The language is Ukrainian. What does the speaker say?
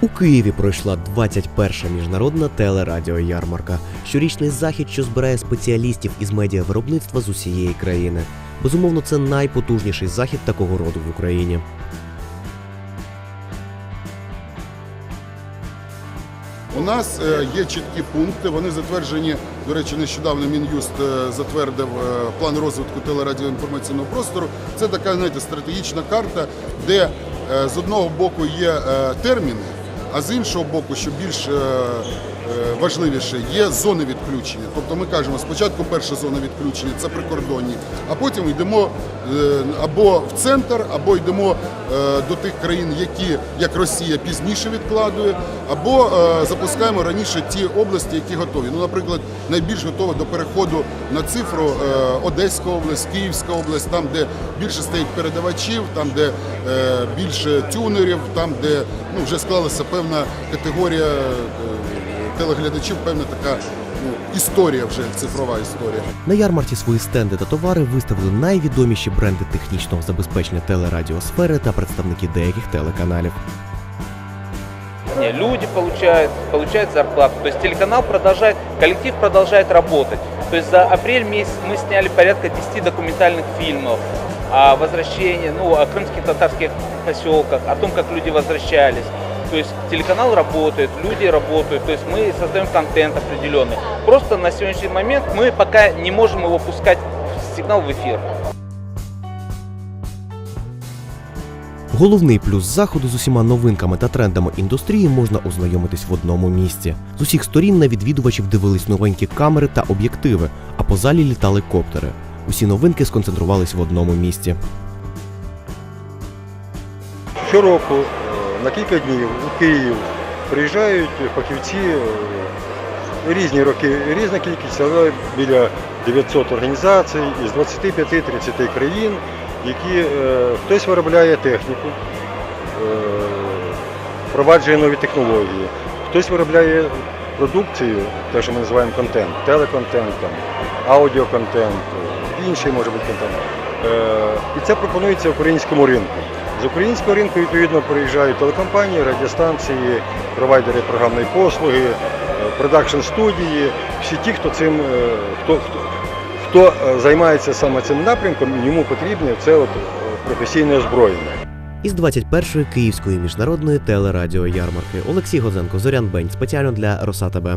У Києві пройшла 21-ша міжнародна телерадіоярмарка, щорічний захід, що збирає спеціалістів із медіавиробництва з усієї країни. Безумовно, це найпотужніший захід такого роду в Україні. У нас е, є чіткі пункти. Вони затверджені. До речі, нещодавно Мін'юст е, затвердив е, план розвитку телерадіоінформаційного простору. Це така знаєте, стратегічна карта, де з одного боку є терміни, а з іншого боку, що більш е, важливіше, є зони відключення. Тобто ми кажемо, спочатку перша зона відключення це прикордонні, а потім йдемо е, або в центр, або йдемо е, до тих країн, які як Росія пізніше відкладує, або е, запускаємо раніше ті області, які готові. Ну, наприклад, найбільш готова до переходу на цифру е, Одеська область, Київська область, там, де більше стоїть передавачів, там, де е, більше тюнерів, там, де ну, вже склалася певна категорія е, телеглядачів, певна така ну, історія вже цифрова історія. На ярмарці свої стенди та товари виставили найвідоміші бренди технічного забезпечення телерадіосфери та представники деяких телеканалів. Не, люди получают, получают зарплату. То есть телеканал продолжает, коллектив продолжает работать. То есть за апрель месяц мы сняли порядка 10 документальных фильмов о возвращении, ну, о крымских татарских поселках, о том, как люди возвращались. То есть телеканал работает, люди работают, то есть мы создаем контент определенный. Просто на сегодняшний момент мы пока не можем его пускать в сигнал в эфир. Головний плюс заходу з усіма новинками та трендами індустрії можна ознайомитись в одному місці. З усіх сторін на відвідувачів дивились новенькі камери та об'єктиви, а по залі літали коптери. Усі новинки сконцентрувались в одному місці. Щороку е, на кілька днів у Київ приїжджають фахівці е, різні роки, різна кількість, але біля 900 організацій із 25-30 країн, які е, хтось виробляє техніку, е, впроваджує нові технології, хтось виробляє продукцію, те, що ми називаємо контент, телеконтент, аудіоконтент, інший може бути контент. І це пропонується українському ринку. З українського ринку відповідно приїжджають телекомпанії, радіостанції, провайдери програмної послуги, е, продакшн студії, всі ті, хто цим е, хто, хто, хто е, займається саме цим напрямком, йому потрібне це от професійне озброєння. Із 21-ї Київської міжнародної телерадіоярмарки Олексій Гозенко, Зорян Бень, спеціально для Роса ТБ.